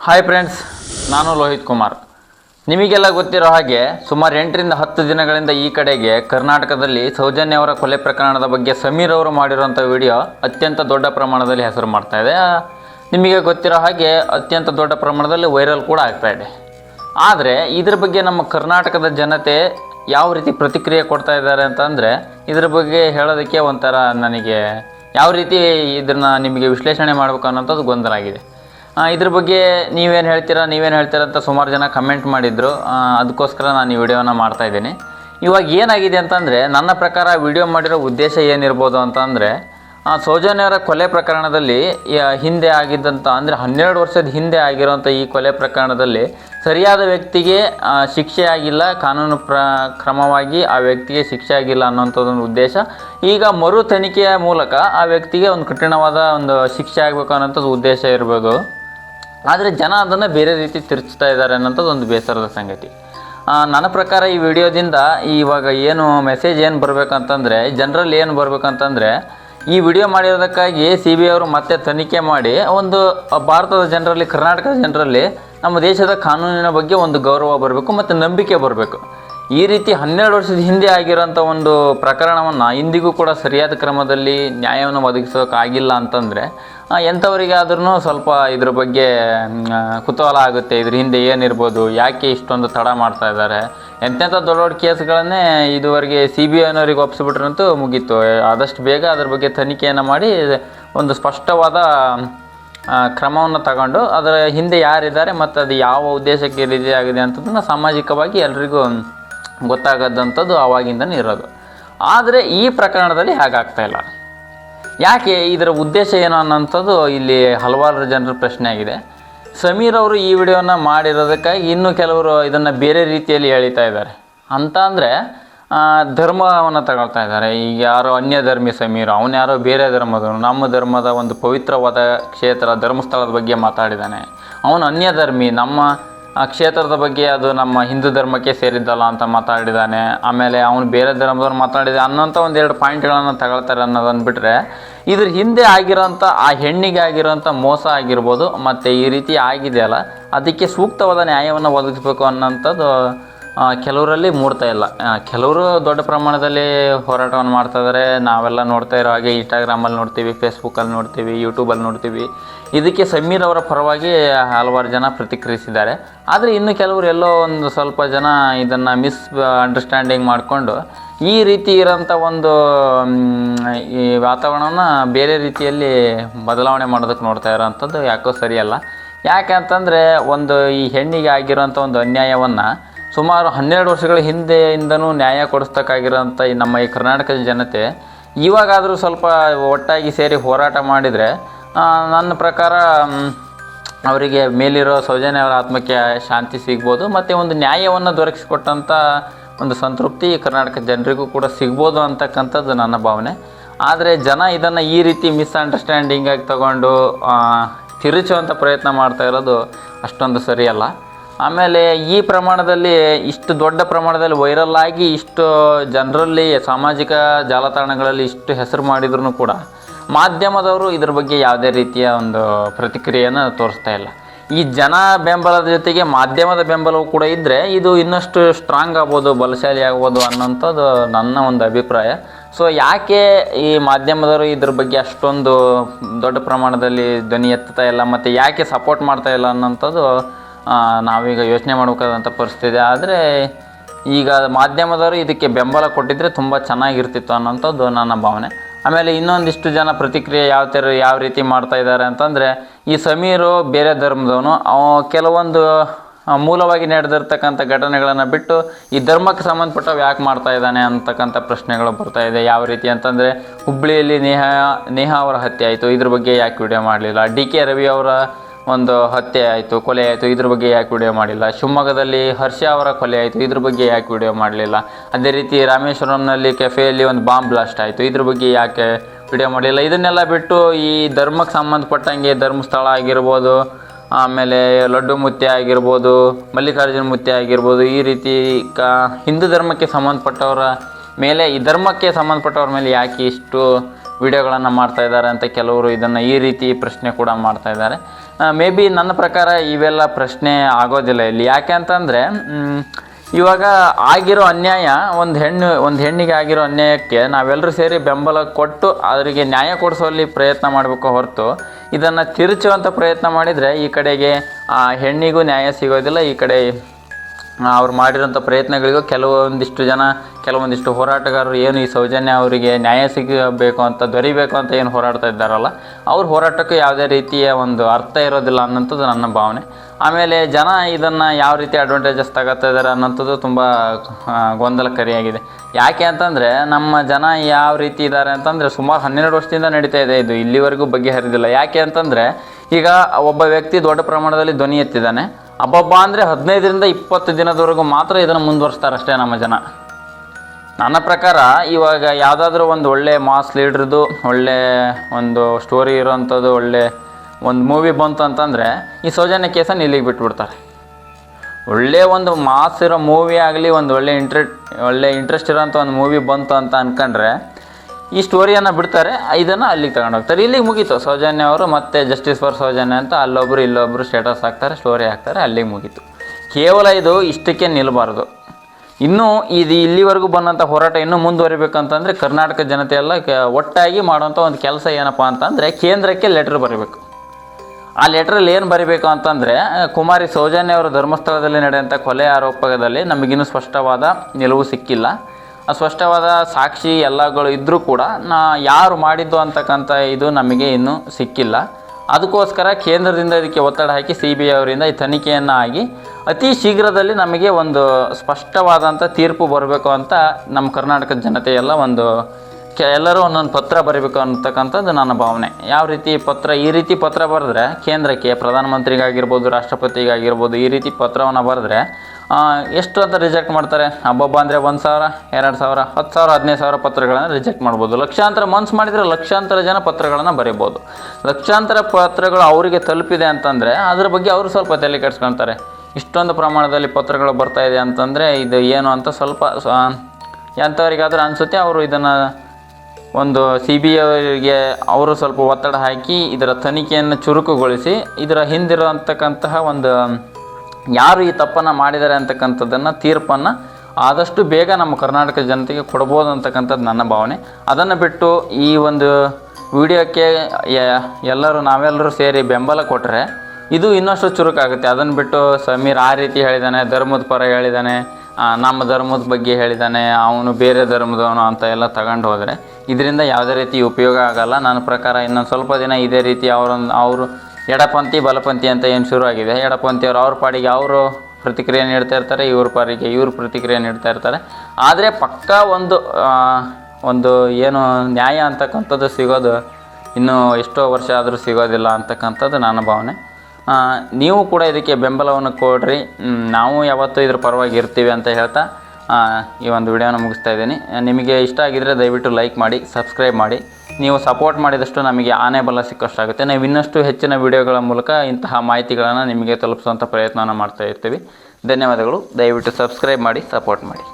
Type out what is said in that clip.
Hi friends ನಾನು ಲೋಹಿತ್ ಕುಮಾರ್. ನಿಮಗೆಲ್ಲ ಗೊತ್ತಿರೋ ಹಾಗೆ ಸುಮಾರು ಎಂಟರಿಂದ ಹತ್ತು ದಿನಗಳಿಂದ ಈ ಕಡೆಗೆ ಕರ್ನಾಟಕದಲ್ಲಿ ಸೌಜನ್ಯ ಅವರ ಕೊಲೆ ಪ್ರಕರಣದ ಬಗ್ಗೆ ಸಮೀರ್ ಅವರು ಮಾಡಿರುವಂಥ ವಿಡಿಯೋ ಅತ್ಯಂತ ದೊಡ್ಡ ಪ್ರಮಾಣದಲ್ಲಿ ಹೆಸರು ಮಾಡ್ತಾ ಇದೆ. ನಿಮಗೆ ಗೊತ್ತಿರೋ ಹಾಗೆ ಅತ್ಯಂತ ದೊಡ್ಡ ಪ್ರಮಾಣದಲ್ಲಿ ವೈರಲ್ ಕೂಡ ಆಗ್ತಾ ಇದೆ. ಆದರೆ ಇದ್ರ ಬಗ್ಗೆ ನಮ್ಮ ಕರ್ನಾಟಕದ ಜನತೆ ಯಾವ ರೀತಿ ಪ್ರತಿಕ್ರಿಯೆ ಕೊಡ್ತಾ ಇದ್ದಾರೆ ಅಂತಂದರೆ ಇದ್ರ ಬಗ್ಗೆ ಹೇಳೋದಕ್ಕೆ ಒಂಥರ ನನಗೆ ಯಾವ ರೀತಿ ಇದನ್ನು ನಿಮಗೆ ವಿಶ್ಲೇಷಣೆ ಮಾಡಬೇಕು ಅನ್ನೋಂಥದ್ದು ಗೊಂದಲ ಆಗಿದೆ. ಇದ್ರ ಬಗ್ಗೆ ನೀವೇನು ಹೇಳ್ತೀರಾ ನೀವೇನು ಹೇಳ್ತೀರಾ ಅಂತ ಸುಮಾರು ಜನ ಕಮೆಂಟ್ ಮಾಡಿದ್ರು. ಅದಕ್ಕೋಸ್ಕರ ನಾನು ಈ ವಿಡಿಯೋನ ಮಾಡ್ತಾ ಇದ್ದೀನಿ. ಇವಾಗ ಏನಾಗಿದೆ ಅಂತಂದರೆ, ನನ್ನ ಪ್ರಕಾರ ವಿಡಿಯೋ ಮಾಡಿರೋ ಉದ್ದೇಶ ಏನಿರ್ಬೋದು ಅಂತಂದರೆ ಸೌಜನ್ಯವರ ಕೊಲೆ ಪ್ರಕರಣದಲ್ಲಿ ಹಿಂದೆ ಆಗಿದ್ದಂಥ ಅಂದರೆ ಹನ್ನೆರಡು ವರ್ಷದ ಹಿಂದೆ ಆಗಿರೋಂಥ ಈ ಕೊಲೆ ಪ್ರಕರಣದಲ್ಲಿ ಸರಿಯಾದ ವ್ಯಕ್ತಿಗೆ ಶಿಕ್ಷೆ ಆಗಿಲ್ಲ, ಕಾನೂನು ಪ್ರ, ಕ್ರಮವಾಗಿ ಆ ವ್ಯಕ್ತಿಗೆ ಶಿಕ್ಷೆ ಆಗಿಲ್ಲ ಅನ್ನೋಂಥದ್ದೊಂದು ಉದ್ದೇಶ. ಈಗ ಮರು ತನಿಖೆಯ ಮೂಲಕ ಆ ವ್ಯಕ್ತಿಗೆ ಒಂದು ಕಠಿಣವಾದ ಒಂದು ಶಿಕ್ಷೆ ಆಗಬೇಕು ಅನ್ನೋಂಥದ್ದು ಉದ್ದೇಶ ಇರ್ಬೋದು. ಆದರೆ ಜನ ಅದನ್ನು ಬೇರೆ ರೀತಿ ತಿರುಚ್ತಾ ಇದ್ದಾರೆ ಅನ್ನೋಂಥದ್ದು ಒಂದು ಬೇಸರದ ಸಂಗತಿ. ನನ್ನ ಪ್ರಕಾರ ಈ ವಿಡಿಯೋದಿಂದ ಇವಾಗ ಏನು ಮೆಸೇಜ್ ಏನು ಬರಬೇಕಂತಂದರೆ ಜನರಲ್ಲಿ ಏನು ಬರಬೇಕಂತಂದರೆ, ಈ ವಿಡಿಯೋ ಮಾಡಿರೋದಕ್ಕಾಗಿ ಸಿ ಬಿ ಅವರು ಮತ್ತೆ ತನಿಖೆ ಮಾಡಿ ಒಂದು ಭಾರತದ ಜನರಲ್ಲಿ ಕರ್ನಾಟಕದ ಜನರಲ್ಲಿ ನಮ್ಮ ದೇಶದ ಕಾನೂನಿನ ಬಗ್ಗೆ ಒಂದು ಗೌರವ ಬರಬೇಕು ಮತ್ತು ನಂಬಿಕೆ ಬರಬೇಕು. ಈ ರೀತಿ ಹನ್ನೆರಡು ವರ್ಷದ ಹಿಂದೆ ಆಗಿರೋಂಥ ಒಂದು ಪ್ರಕರಣವನ್ನು ಇಂದಿಗೂ ಕೂಡ ಸರಿಯಾದ ಕ್ರಮದಲ್ಲಿ ನ್ಯಾಯವನ್ನು ಒದಗಿಸೋಕ್ಕಾಗಿಲ್ಲ ಅಂತಂದರೆ ಎಂಥವರಿಗಾದ್ರೂ ಸ್ವಲ್ಪ ಇದ್ರ ಬಗ್ಗೆ ಕುತೂಹಲ ಆಗುತ್ತೆ. ಇದ್ರ ಹಿಂದೆ ಏನಿರ್ಬೋದು, ಯಾಕೆ ಇಷ್ಟೊಂದು ತಡ ಮಾಡ್ತಾ ಇದ್ದಾರೆ? ಎಂತೆಂಥ ದೊಡ್ಡ ದೊಡ್ಡ ಕೇಸ್ಗಳನ್ನೇ ಇದುವರೆಗೆ ಸಿ ಬಿ ಐನವ್ರಿಗೆ ಒಪ್ಪಿಸ್ಬಿಟ್ರಂತೂ ಮುಗೀತು. ಆದಷ್ಟು ಬೇಗ ಅದ್ರ ಬಗ್ಗೆ ತನಿಖೆಯನ್ನು ಮಾಡಿ, ಒಂದು ಸ್ಪಷ್ಟವಾದ ಕ್ರಮವನ್ನು ತಗೊಂಡು, ಅದರ ಹಿಂದೆ ಯಾರಿದ್ದಾರೆ ಮತ್ತು ಅದು ಯಾವ ಉದ್ದೇಶಕ್ಕೆ ರೀತಿ ಆಗಿದೆ ಅಂತದನ್ನು ಸಾಮಾಜಿಕವಾಗಿ ಎಲ್ರಿಗೂ ಗೊತ್ತಾಗದಂಥದ್ದು ಆವಾಗಿಂದನೇ ಇರೋದು. ಆದರೆ ಈ ಪ್ರಕರಣದಲ್ಲಿ ಹಾಗಾಗ್ತಾ ಇಲ್ಲ. ಯಾಕೆ ಇದರ ಉದ್ದೇಶ ಏನು ಅನ್ನೋಂಥದ್ದು ಇಲ್ಲಿ ಹಲವಾರು ಜನರ ಪ್ರಶ್ನೆ ಆಗಿದೆ. ಸಮೀರ್ ಅವರು ಈ ವಿಡಿಯೋನ ಮಾಡಿರೋದಕ್ಕಾಗಿ ಇನ್ನೂ ಕೆಲವರು ಇದನ್ನು ಬೇರೆ ರೀತಿಯಲ್ಲಿ ಎಳಿತಾ ಇದ್ದಾರೆ. ಅಂತ ಅಂದರೆ ಧರ್ಮವನ್ನು ತಗೊಳ್ತಾ ಇದ್ದಾರೆ. ಈಗ ಯಾರೋ ಅನ್ಯ ಧರ್ಮಿ ಸಮೀರ್, ಅವನು ಯಾರೋ ಬೇರೆ ಧರ್ಮದವನು, ನಮ್ಮ ಧರ್ಮದ ಒಂದು ಪವಿತ್ರವಾದ ಕ್ಷೇತ್ರ, ಧರ್ಮಸ್ಥಳದ ಬಗ್ಗೆ ಮಾತಾಡಿದ್ದಾನೆ. ಅವನು ಅನ್ಯ ಧರ್ಮಿ ನಮ್ಮ ಆ ಕ್ಷೇತ್ರದ ಬಗ್ಗೆ ಅದು ನಮ್ಮ ಹಿಂದೂ ಧರ್ಮಕ್ಕೆ ಸೇರಿದ್ದಲ್ಲ ಅಂತ ಮಾತಾಡಿದ್ದಾನೆ ಆಮೇಲೆ ಅವನು ಬೇರೆ ಧರ್ಮದವ್ರು ಮಾತಾಡಿದ ಅನ್ನೋಂಥ ಎರಡು ಪಾಯಿಂಟ್ಗಳನ್ನು ತಗೊಳ್ತಾರೆ ಅನ್ನೋದನ್ನು ಬಿಟ್ಟರೆ ಇದ್ರ ಹಿಂದೆ ಆಗಿರೋಂಥ ಆ ಹೆಣ್ಣಿಗೆ ಆಗಿರೋಂಥ ಮೋಸ ಆಗಿರ್ಬೋದು, ಮತ್ತು ಈ ರೀತಿ ಆಗಿದೆಯಲ್ಲ ಅದಕ್ಕೆ ಸೂಕ್ತವಾದ ನ್ಯಾಯವನ್ನು ಒದಗಿಸ್ಬೇಕು ಅನ್ನೋಂಥದ್ದು ಕೆಲವರಲ್ಲಿ ಮೂಡ್ತಾ ಇಲ್ಲ. ಕೆಲವರು ದೊಡ್ಡ ಪ್ರಮಾಣದಲ್ಲಿ ಹೋರಾಟವನ್ನು ಮಾಡ್ತಾ ಇದ್ದಾರೆ ನಾವೆಲ್ಲ ನೋಡ್ತಾ ಇರೋ ಹಾಗೆ ಇನ್ಸ್ಟಾಗ್ರಾಮಲ್ಲಿ ನೋಡ್ತೀವಿ ಫೇಸ್ಬುಕ್ಕಲ್ಲಿ ನೋಡ್ತೀವಿ ಯೂಟ್ಯೂಬಲ್ಲಿ ನೋಡ್ತೀವಿ. ಇದಕ್ಕೆ ಸಮೀರ್ ಅವರ ಪರವಾಗಿ ಹಲವಾರು ಜನ ಪ್ರತಿಕ್ರಿಯಿಸಿದ್ದಾರೆ. ಆದರೆ ಇನ್ನು ಕೆಲವರು ಎಲ್ಲೋ ಒಂದು ಸ್ವಲ್ಪ ಜನ ಇದನ್ನು ಮಿಸ್ ಅಂಡರ್ಸ್ಟ್ಯಾಂಡಿಂಗ್ ಮಾಡಿಕೊಂಡು ಈ ರೀತಿ ಇರೋಂಥ ಒಂದು ಈ ವಾತಾವರಣನ ಬೇರೆ ರೀತಿಯಲ್ಲಿ ಬದಲಾವಣೆ ಮಾಡೋದಕ್ಕೆ ನೋಡ್ತಾ ಇರೋವಂಥದ್ದು ಯಾಕೋ ಸರಿಯಲ್ಲ. ಯಾಕೆ ಅಂತಂದರೆ ಒಂದು ಈ ಹೆಣ್ಣಿಗೆ ಆಗಿರೋಂಥ ಒಂದು ಅನ್ಯಾಯವನ್ನು ಸುಮಾರು ಹನ್ನೆರಡು ವರ್ಷಗಳ ಹಿಂದೆಯಿಂದನೂ ನ್ಯಾಯ ಕೊಡಿಸ್ತಕ್ಕಾಗಿರೋಂಥ ಈ ನಮ್ಮ ಈ ಕರ್ನಾಟಕದ ಜನತೆ ಇವಾಗಾದರೂ ಸ್ವಲ್ಪ ಒಟ್ಟಾಗಿ ಸೇರಿ ಹೋರಾಟ ಮಾಡಿದರೆ ನನ್ನ ಪ್ರಕಾರ ಅವರಿಗೆ ಮೇಲಿರೋ ಸೌಜನ್ಯ ಅವರ ಆತ್ಮಕ್ಕೆ ಶಾಂತಿ ಸಿಗ್ಬೋದು, ಮತ್ತು ಒಂದು ನ್ಯಾಯವನ್ನು ದೊರಕಿಸಿಕೊಟ್ಟಂಥ ಒಂದು ಸಂತೃಪ್ತಿ ಕರ್ನಾಟಕ ಜನರಿಗೂ ಕೂಡ ಸಿಗ್ಬೋದು ಅಂತಕ್ಕಂಥದ್ದು ನನ್ನ ಭಾವನೆ. ಆದರೆ ಜನ ಇದನ್ನು ಈ ರೀತಿ ಮಿಸ್ಅಂಡರ್ಸ್ಟ್ಯಾಂಡಿಂಗಾಗಿ ತಗೊಂಡು ತಿರುಚುವಂಥ ಪ್ರಯತ್ನ ಮಾಡ್ತಾ ಇರೋದು ಅಷ್ಟೊಂದು ಸರಿಯಲ್ಲ. ಆಮೇಲೆ ಈ ಪ್ರಮಾಣದಲ್ಲಿ ಇಷ್ಟು ದೊಡ್ಡ ಪ್ರಮಾಣದಲ್ಲಿ ವೈರಲ್ ಆಗಿ ಇಷ್ಟು ಜನರಲ್ಲಿ ಸಾಮಾಜಿಕ ಜಾಲತಾಣಗಳಲ್ಲಿ ಇಷ್ಟು ಹೆಸರು ಮಾಡಿದ್ರು ಕೂಡ ಮಾಧ್ಯಮದವರು ಇದ್ರ ಬಗ್ಗೆ ಯಾವುದೇ ರೀತಿಯ ಒಂದು ಪ್ರತಿಕ್ರಿಯೆಯನ್ನು ತೋರಿಸ್ತಾ ಇಲ್ಲ. ಈ ಜನ ಬೆಂಬಲದ ಜೊತೆಗೆ ಮಾಧ್ಯಮದ ಬೆಂಬಲವೂ ಕೂಡ ಇದ್ದರೆ ಇದು ಇನ್ನಷ್ಟು ಸ್ಟ್ರಾಂಗ್ ಆಗ್ಬೋದು, ಬಲಶಾಲಿ ಆಗ್ಬೋದು ಅನ್ನೋಂಥದ್ದು ನನ್ನ ಒಂದು ಅಭಿಪ್ರಾಯ. ಸೊ ಯಾಕೆ ಈ ಮಾಧ್ಯಮದವರು ಇದ್ರ ಬಗ್ಗೆ ಅಷ್ಟೊಂದು ದೊಡ್ಡ ಪ್ರಮಾಣದಲ್ಲಿ ಧ್ವನಿ ಎತ್ತುತ್ತಾ ಇಲ್ಲ ಮತ್ತು ಯಾಕೆ ಸಪೋರ್ಟ್ ಮಾಡ್ತಾ ಇಲ್ಲ ಅನ್ನೋಂಥದ್ದು ನಾವೀಗ ಯೋಚನೆ ಮಾಡಬೇಕಾದಂಥ ಪರಿಸ್ಥಿತಿ. ಆದರೆ ಈಗ ಮಾಧ್ಯಮದವರು ಇದಕ್ಕೆ ಬೆಂಬಲ ಕೊಟ್ಟಿದ್ದರೆ ತುಂಬ ಚೆನ್ನಾಗಿರ್ತಿತ್ತು ಅನ್ನೋಂಥದ್ದು ನನ್ನ ಭಾವನೆ. ಆಮೇಲೆ ಇನ್ನೊಂದಿಷ್ಟು ಜನ ಪ್ರತಿಕ್ರಿಯೆ ಯಾವ ಥರ ಯಾವ ರೀತಿ ಮಾಡ್ತಾ ಇದ್ದಾರೆ ಅಂತಂದರೆ, ಈ ಸಮೀರು ಬೇರೆ ಧರ್ಮದವನು ಕೆಲವೊಂದು ಮೂಲವಾಗಿ ನಡೆದಿರ್ತಕ್ಕಂಥ ಘಟನೆಗಳನ್ನು ಬಿಟ್ಟು ಈ ಧರ್ಮಕ್ಕೆ ಸಂಬಂಧಪಟ್ಟವು ಯಾಕೆ ಮಾಡ್ತಾ ಇದ್ದಾನೆ ಅಂತಕ್ಕಂಥ ಪ್ರಶ್ನೆಗಳು ಬರ್ತಾ ಇದೆ. ಯಾವ ರೀತಿ ಅಂತಂದರೆ ಹುಬ್ಬಳ್ಳಿಯಲ್ಲಿ ನೇಹಾ ನೇಹಾ ಅವರ ಹತ್ಯೆ ಆಯಿತು. ಇದ್ರ ಬಗ್ಗೆ ಯಾಕೆ ವಿಡಿಯೋ ಮಾಡಲಿಲ್ಲ? ಡಿ ಕೆ ರವಿ ಅವರ ಒಂದು ಹತ್ಯೆ ಆಯಿತು, ಕೊಲೆ ಆಯಿತು, ಇದ್ರ ಬಗ್ಗೆ ಯಾಕೆ ವಿಡಿಯೋ ಮಾಡಿಲ್ಲ? ಶಿವಮೊಗ್ಗದಲ್ಲಿ ಹರ್ಷ ಅವರ ಕೊಲೆ ಆಯಿತು, ಇದ್ರ ಬಗ್ಗೆ ಯಾಕೆ ವಿಡಿಯೋ ಮಾಡಲಿಲ್ಲ? ಅದೇ ರೀತಿ ರಾಮೇಶ್ವರಂನಲ್ಲಿ ಕೆಫೆಯಲ್ಲಿ ಒಂದು ಬಾಂಬ್ ಬ್ಲಾಸ್ಟ್ ಆಯಿತು, ಇದ್ರ ಬಗ್ಗೆ ಯಾಕೆ ವಿಡಿಯೋ ಮಾಡಲಿಲ್ಲ? ಇದನ್ನೆಲ್ಲ ಬಿಟ್ಟು ಈ ಧರ್ಮಕ್ಕೆ ಸಂಬಂಧಪಟ್ಟಂಗೆ ಧರ್ಮಸ್ಥಳ ಆಗಿರ್ಬೋದು, ಆಮೇಲೆ ಲಡ್ಡು ಮುತ್ತೆ ಆಗಿರ್ಬೋದು, ಮಲ್ಲಿಕಾರ್ಜುನ ಮುತ್ತೆ ಆಗಿರ್ಬೋದು, ಈ ರೀತಿ ಕ, ಹಿಂದೂ ಧರ್ಮಕ್ಕೆ ಸಂಬಂಧಪಟ್ಟವರ ಮೇಲೆ, ಈ ಧರ್ಮಕ್ಕೆ ಸಂಬಂಧಪಟ್ಟವ್ರ ಮೇಲೆ ಯಾಕೆ ಇಷ್ಟು ವಿಡಿಯೋಗಳನ್ನು ಮಾಡ್ತಾಯಿದ್ದಾರೆ ಅಂತ ಕೆಲವರು ಇದನ್ನು ಈ ರೀತಿ ಪ್ರಶ್ನೆ ಕೂಡ ಮಾಡ್ತಾ ಇದ್ದಾರೆ. ಮೇ ಬಿ ನನ್ನ ಪ್ರಕಾರ ಇವೆಲ್ಲ ಪ್ರಶ್ನೆ ಆಗೋದಿಲ್ಲ ಇಲ್ಲಿ. ಯಾಕೆ ಅಂತಂದರೆ ಇವಾಗ ಆಗಿರೋ ಅನ್ಯಾಯ ಒಂದು ಹೆಣ್ಣು, ಒಂದು ಹೆಣ್ಣಿಗೆ ಆಗಿರೋ ಅನ್ಯಾಯಕ್ಕೆ ನಾವೆಲ್ಲರೂ ಸೇರಿ ಬೆಂಬಲ ಕೊಟ್ಟು ಅವರಿಗೆ ನ್ಯಾಯ ಕೊಡಿಸುವಲ್ಲಿ ಪ್ರಯತ್ನ ಮಾಡಬೇಕು ಹೊರತು, ಇದನ್ನು ತಿರುಚುವಂಥ ಪ್ರಯತ್ನ ಮಾಡಿದರೆ ಈ ಕಡೆಗೆ ಆ ಹೆಣ್ಣಿಗೂ ನ್ಯಾಯ ಸಿಗೋದಿಲ್ಲ, ಈ ಕಡೆ ಅವ್ರು ಮಾಡಿರೋಂಥ ಪ್ರಯತ್ನಗಳಿಗೂ ಕೆಲವೊಂದಿಷ್ಟು ಜನ, ಕೆಲವೊಂದಿಷ್ಟು ಹೋರಾಟಗಾರರು ಏನು ಈ ಸೌಜನ್ಯ ಅವರಿಗೆ ನ್ಯಾಯ ಸಿಗಬೇಕು ಅಂತ, ದೊರಿಬೇಕು ಅಂತ ಏನು ಹೋರಾಡ್ತಾ ಇದ್ದಾರಲ್ಲ, ಅವ್ರ ಹೋರಾಟಕ್ಕೂ ಯಾವುದೇ ರೀತಿಯ ಒಂದು ಅರ್ಥ ಇರೋದಿಲ್ಲ ಅನ್ನೋಂಥದ್ದು ನನ್ನ ಭಾವನೆ. ಆಮೇಲೆ ಜನ ಇದನ್ನು ಯಾವ ರೀತಿ ಅಡ್ವಾಂಟೇಜಸ್ ತಗೋತಾ ಇದ್ದಾರೆ ಅನ್ನೋಂಥದ್ದು ತುಂಬ ಗೊಂದಲಕಾರಿಯಾಗಿದೆ. ಯಾಕೆ ಅಂತಂದರೆ, ನಮ್ಮ ಜನ ಯಾವ ರೀತಿ ಇದ್ದಾರೆ ಅಂತಂದರೆ ಸುಮಾರು ಹನ್ನೆರಡು ವರ್ಷದಿಂದ ನಡೀತಾ ಇದೆ ಇದು. ಇಲ್ಲಿವರೆಗೂ ಬಗೆಹರಿದಿಲ್ಲ. ಯಾಕೆ ಅಂತಂದರೆ, ಈಗ ಒಬ್ಬ ವ್ಯಕ್ತಿ ದೊಡ್ಡ ಪ್ರಮಾಣದಲ್ಲಿ ಧ್ವನಿ ಎತ್ತಿದ್ದಾನೆ. ಹಬ್ಬಬ್ಬ ಅಂದರೆ ಹದಿನೈದರಿಂದ ಇಪ್ಪತ್ತು ದಿನದವರೆಗೂ ಮಾತ್ರ ಇದನ್ನು ಮುಂದುವರಿಸ್ತಾರೆ ಅಷ್ಟೇ ನಮ್ಮ ಜನ. ನನ್ನ ಪ್ರಕಾರ ಇವಾಗ ಯಾವುದಾದ್ರೂ ಒಂದು ಒಳ್ಳೆ ಮಾಸ್ ಲೀಡ್ರದ್ದು, ಒಳ್ಳೆ ಒಂದು ಸ್ಟೋರಿ ಇರೋವಂಥದ್ದು ಒಳ್ಳೆ ಒಂದು ಮೂವಿ ಬಂತು ಅಂತಂದರೆ ಈ ಸೌಜನ್ಯ ಕೇಸನ್ನು ಇಲ್ಲಿಗೆ ಬಿಟ್ಬಿಡ್ತಾರೆ. ಒಳ್ಳೆ ಒಂದು ಮಾಸ್ ಇರೋ ಮೂವಿ ಆಗಲಿ, ಒಂದು ಒಳ್ಳೆ ಇಂಟ್ರೆ ಒಳ್ಳೆ ಇಂಟ್ರೆಸ್ಟ್ ಇರೋಂಥ ಒಂದು ಮೂವಿ ಬಂತು ಅಂತ ಅನ್ಕೊಂಡ್ರೆ ಈ ಸ್ಟೋರಿಯನ್ನು ಬಿಡ್ತಾರೆ ಇದನ್ನು ಅಲ್ಲಿಗೆ ತಗೊಂಡೋಗ್ತಾರೆ ಇಲ್ಲಿಗೆ ಮುಗೀತು. ಸೌಜನ್ಯ ಅವರು ಮತ್ತೆ ಜಸ್ಟಿಸ್ ಫಾರ್ ಸೌಜನ್ಯ ಅಂತ ಅಲ್ಲೊಬ್ರು ಇಲ್ಲೊಬ್ರು ಸ್ಟೇಟಸ್ ಹಾಕ್ತಾರೆ ಸ್ಟೋರಿ ಹಾಕ್ತಾರೆ, ಅಲ್ಲಿಗೆ ಮುಗೀತು. ಕೇವಲ ಇದು ಇಷ್ಟಕ್ಕೆ ನಿಲ್ಲಬಾರ್ದು ಇನ್ನೂ ಇದು ಇಲ್ಲಿವರೆಗೂ ಬಂದಂಥ ಹೋರಾಟ ಇನ್ನೂ ಮುಂದುವರಿಬೇಕಂತಂದರೆ ಕರ್ನಾಟಕ ಜನತೆ ಎಲ್ಲ ಒಟ್ಟಾಗಿ ಮಾಡುವಂಥ ಒಂದು ಕೆಲಸ ಏನಪ್ಪ ಅಂತಂದರೆ ಕೇಂದ್ರಕ್ಕೆ ಲೆಟ್ರ್ ಬರೀಬೇಕು. ಆ ಲೆಟ್ರಲ್ಲಿ ಏನು ಬರೀಬೇಕು ಅಂತಂದರೆ ಕುಮಾರಿ ಸೌಜನ್ಯ ಅವರು ಧರ್ಮಸ್ಥಳದಲ್ಲಿ ನಡೆಯುವಂಥ ಕೊಲೆ ಆರೋಪದಲ್ಲಿ ನಮಗಿನ್ನೂ ಸ್ಪಷ್ಟವಾದ ನಿಲುವು ಸಿಕ್ಕಿಲ್ಲ. ಸ್ಪಷ್ಟವಾದ ಸಾಕ್ಷಿ ಎಲ್ಲಗಳು ಇದ್ದರೂ ಕೂಡ ನಾ ಯಾರು ಮಾಡಿದ್ದು ಅಂತಕ್ಕಂಥ ಇದು ನಮಗೆ ಇನ್ನೂ ಸಿಕ್ಕಿಲ್ಲ. ಅದಕ್ಕೋಸ್ಕರ ಕೇಂದ್ರದಿಂದ ಇದಕ್ಕೆ ಒತ್ತಡ ಹಾಕಿ ಸಿ ಬಿ ಐ ಅವರಿಂದ ಈ ತನಿಖೆಯನ್ನು ಆಗಿ ಅತಿ ಶೀಘ್ರದಲ್ಲಿ ನಮಗೆ ಒಂದು ಸ್ಪಷ್ಟವಾದಂಥ ತೀರ್ಪು ಬರಬೇಕು ಅಂತ ನಮ್ಮ ಕರ್ನಾಟಕದ ಜನತೆ ಎಲ್ಲ ಒಂದು ಕೆ ಎಲ್ಲರೂ ಒಂದೊಂದು ಪತ್ರ ಬರೀಬೇಕು ಅಂತಕ್ಕಂಥದ್ದು ನನ್ನ ಭಾವನೆ. ಯಾವ ರೀತಿ ಪತ್ರ ಈ ರೀತಿ ಪತ್ರ ಬರೆದ್ರೆ ಕೇಂದ್ರಕ್ಕೆ ಪ್ರಧಾನಮಂತ್ರಿಗಾಗಿರ್ಬೋದು, ರಾಷ್ಟ್ರಪತಿಗಾಗಿರ್ಬೋದು ಈ ರೀತಿ ಪತ್ರವನ್ನು ಬರೆದ್ರೆ ಎಷ್ಟು ಅಂತ ರಿಜೆಕ್ಟ್ ಮಾಡ್ತಾರೆ? ಹಬ್ಬಬ್ಬ ಅಂದರೆ ಒಂದು ಸಾವಿರ, ಎರಡು ಸಾವಿರ, ಹತ್ತು ಸಾವಿರ, ಹದಿನೈದು ಸಾವಿರ ಪತ್ರಗಳನ್ನು ರಿಜೆಕ್ಟ್ ಮಾಡ್ಬೋದು. ಲಕ್ಷಾಂತರ ಮನ್ಸ್ ಮಾಡಿದರೆ ಲಕ್ಷಾಂತರ ಜನ ಪತ್ರಗಳನ್ನು ಬರೀಬೋದು. ಲಕ್ಷಾಂತರ ಪತ್ರಗಳು ಅವರಿಗೆ ತಲುಪಿದೆ ಅಂತಂದರೆ ಅದ್ರ ಬಗ್ಗೆ ಅವರು ಸ್ವಲ್ಪ ತಲೆ ಕೆಡ್ಸ್ಕೊತಾರೆ. ಇಷ್ಟೊಂದು ಪ್ರಮಾಣದಲ್ಲಿ ಪತ್ರಗಳು ಬರ್ತಾ ಇದೆ ಅಂತಂದರೆ ಇದು ಏನು ಅಂತ ಸ್ವಲ್ಪ ಎಂಥವರಿಗಾದರೂ ಅನಿಸುತ್ತೆ ಅವರು ಇದನ್ನು ಒಂದು ಸಿ ಬಿ ಐಗೆ ಅವರು ಸ್ವಲ್ಪ ಒತ್ತಡ ಹಾಕಿ ಇದರ ತನಿಖೆಯನ್ನು ಚುರುಕುಗೊಳಿಸಿ ಇದರ ಹಿಂದಿರುವಂತಕ್ಕಂತಹ ಒಂದು ಯಾರು ಈ ತಪ್ಪನ್ನು ಮಾಡಿದ್ದಾರೆ ಅಂತಕ್ಕಂಥದ್ದನ್ನು ತೀರ್ಪನ್ನು ಆದಷ್ಟು ಬೇಗ ನಮ್ಮ ಕರ್ನಾಟಕ ಜನತೆಗೆ ಕೊಡ್ಬೋದು ಅಂತಕ್ಕಂಥದ್ದು ನನ್ನ ಭಾವನೆ. ಅದನ್ನು ಬಿಟ್ಟು ಈ ಒಂದು ವಿಡಿಯೋಕ್ಕೆ ಎಲ್ಲರೂ ನಾವೆಲ್ಲರೂ ಸೇರಿ ಬೆಂಬಲ ಕೊಟ್ಟರೆ ಇದು ಇನ್ನಷ್ಟು ಚುರುಕಾಗುತ್ತೆ. ಅದನ್ನು ಬಿಟ್ಟು ಸಮೀರ್ ಆ ರೀತಿ ಹೇಳಿದ್ದಾನೆ ಧರ್ಮದ ಪರ ಹೇಳಿದ್ದಾನೆ ನಮ್ಮ ಧರ್ಮದ ಬಗ್ಗೆ ಹೇಳಿದ್ದಾನೆ ಅವನು ಬೇರೆ ಧರ್ಮದವನು ಅಂತ ಎಲ್ಲ ತಗೊಂಡು ಹೋದರೆ ಇದರಿಂದ ಯಾವುದೇ ರೀತಿ ಉಪಯೋಗ ಆಗಲ್ಲ. ನನ್ನ ಪ್ರಕಾರ ಇನ್ನೊಂದು ಸ್ವಲ್ಪ ದಿನ ಇದೇ ರೀತಿ ಅವರೊಂದು ಅವರು ಎಡಪಂಥಿ, ಬಲಪಂಥಿ ಅಂತ ಏನು ಶುರುವಾಗಿದೆ ಎಡಪಂಥಿಯವರು ಅವ್ರ ಪಾಡಿಗೆ ಅವರು ಪ್ರತಿಕ್ರಿಯೆ ನೀಡ್ತಾ ಇರ್ತಾರೆ, ಇವ್ರ ಪಾಡಿಗೆ ಇವರು ಪ್ರತಿಕ್ರಿಯೆ ನೀಡ್ತಾ ಇರ್ತಾರೆ. ಆದರೆ ಪಕ್ಕಾ ಒಂದು ಒಂದು ಏನು ನ್ಯಾಯ ಅಂತಕ್ಕಂಥದ್ದು ಸಿಗೋದು ಇನ್ನೂ ಎಷ್ಟೋ ವರ್ಷ ಆದರೂ ಸಿಗೋದಿಲ್ಲ ಅಂತಕ್ಕಂಥದ್ದು ನನ್ನ ಭಾವನೆ. ನೀವು ಕೂಡ ಇದಕ್ಕೆ ಬೆಂಬಲವನ್ನು ಕೊಡ್ರಿ. ನಾವು ಯಾವತ್ತೂ ಇದ್ರ ಪರವಾಗಿ ಇರ್ತೀವಿ ಅಂತ ಹೇಳ್ತಾ ಈ ಒಂದು ವಿಡಿಯೋನ ಮುಗಿಸ್ತಾ ಇದ್ದೀನಿ. ನಿಮಗೆ ಇಷ್ಟ ಆಗಿದ್ದರೆ ದಯವಿಟ್ಟು ಲೈಕ್ ಮಾಡಿ, ಸಬ್ಸ್ಕ್ರೈಬ್ ಮಾಡಿ. ನೀವು ಸಪೋರ್ಟ್ ಮಾಡಿದಷ್ಟು ನಮಗೆ ಆನೆ ಬಲ ಸಿಕ್ಕಷ್ಟಾಗುತ್ತೆ. ನಾವು ಇನ್ನಷ್ಟು ಹೆಚ್ಚಿನ ವಿಡಿಯೋಗಳ ಮೂಲಕ ಇಂತಹ ಮಾಹಿತಿಗಳನ್ನು ನಿಮಗೆ ತಲುಪಿಸುವಂಥ ಪ್ರಯತ್ನವನ್ನು ಮಾಡ್ತಾ ಇರ್ತೀವಿ. ಧನ್ಯವಾದಗಳು. ದಯವಿಟ್ಟು ಸಬ್ಸ್ಕ್ರೈಬ್ ಮಾಡಿ ಸಪೋರ್ಟ್ ಮಾಡಿ.